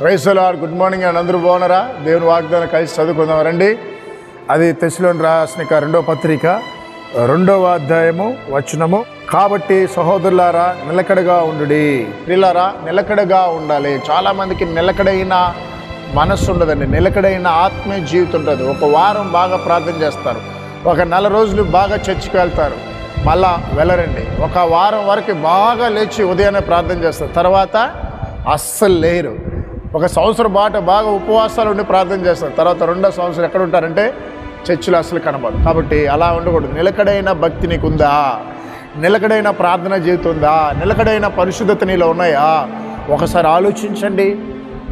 రైసలార్ good morning and. అందరూ బాగున్నారా? దేవుని వాగ్దానం కలిసి చదువుకుందాం రండి. అది తెశలోని రాసిన రెండో పత్రిక రెండవ అధ్యాయము వచనము. కాబట్టి సహోదరులారా నిలకడగా ఉండు పిల్లరా నిలకడగా ఉండాలి. చాలామందికి నిలకడైన మనస్సు ఉండదండి. నిలకడైన ఆత్మీయ జీవితం ఉంటుంది ఒక వారం బాగా ప్రార్థన చేస్తారు. ఒక నెల రోజులు బాగా చర్చికి వెళ్తారు. మళ్ళా వెళ్ళరండి. ఒక వారం వరకు బాగా లేచి ఉదయాన్నే ప్రార్థన చేస్తారు. తర్వాత అస్సలు లేరు. ఒక సంవత్సరం బాట బాగా ఉపవాసాలు ఉండి ప్రార్థన చేస్తారు. తర్వాత రెండో సంవత్సరం ఎక్కడ ఉంటారంటే చర్చిలు అసలు కనబడదు కాబట్టి అలా ఉండకూడదు. నిలకడైన భక్తి నీకుందా? నిలకడైన ప్రార్థన జీవితంందా? నిలకడైన పరిశుద్ధత నీలో ఉన్నాయా? ఒకసారి ఆలోచించండి.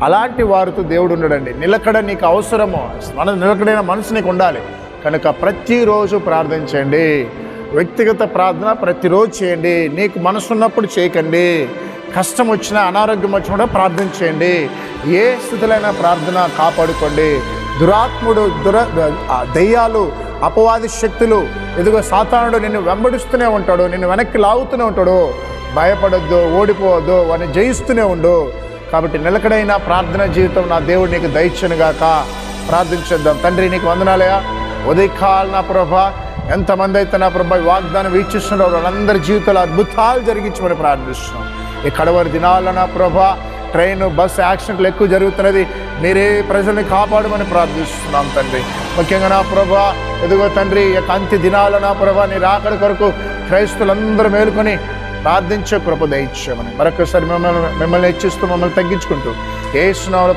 అలాంటి వారితో దేవుడు ఉండడండి. నిలకడ నీకు అవసరము మన నిలకడైన మనసు నీకు ఉండాలి. కనుక ప్రతిరోజు ప్రార్థించండి వ్యక్తిగత ప్రార్థన ప్రతిరోజు చేయండి. నీకు మనసు ఉన్నప్పుడు చేయకండి. కష్టం వచ్చినా అనారోగ్యం వచ్చినా కూడా ప్రార్థన చేయండి. ఏ స్థితిలైనా ప్రార్థన కాపాడుకోండి. దురాత్ముడు దుర దయ్యాలు దెయ్యాలు అపవాది శక్తులు ఎదుగో సాతానుడు నిన్ను వెంబడిస్తూనే ఉంటాడు నిన్ను వెనక్కి లాగుతూనే ఉంటాడు. భయపడొద్దు ఓడిపోవద్దు వాడిని జయిస్తూనే ఉండు. కాబట్టి నిలకడైన ప్రార్థన జీవితం నా దేవుడు నీకు దయచనుగాక ప్రార్థించేద్దాం. తండ్రి నీకు వందనాలయా ఉదయకాల నా ప్రభ ఎంతమంది అయితే నా ప్రభ వాగ్దానం వీక్షిస్తున్నారో వాళ్ళందరి జీవితాలు అద్భుతాలు జరిగించమని ప్రార్థిస్తున్నాం. ఈ కడవరి దినాల నా ప్రభ ట్రైన్ బస్ యాక్సిడెంట్లు ఎక్కువ జరుగుతున్నది. మీరే ప్రజల్ని కాపాడమని ప్రార్థిస్తున్నాం తండ్రి. ముఖ్యంగా నా ప్రభా ఎదుగో తండ్రి యొక్క అంత్య దినాల నా ప్రభా నీ రాకడి కొరకు క్రైస్తులందరూ మేలుకొని ప్రార్థించే కృప దయచేయమని మరొకసారి మిమ్మల్ని మిమ్మల్ని హెచ్చిస్తూ మమ్మల్ని తగ్గించుకుంటూ ఏ స్నాలు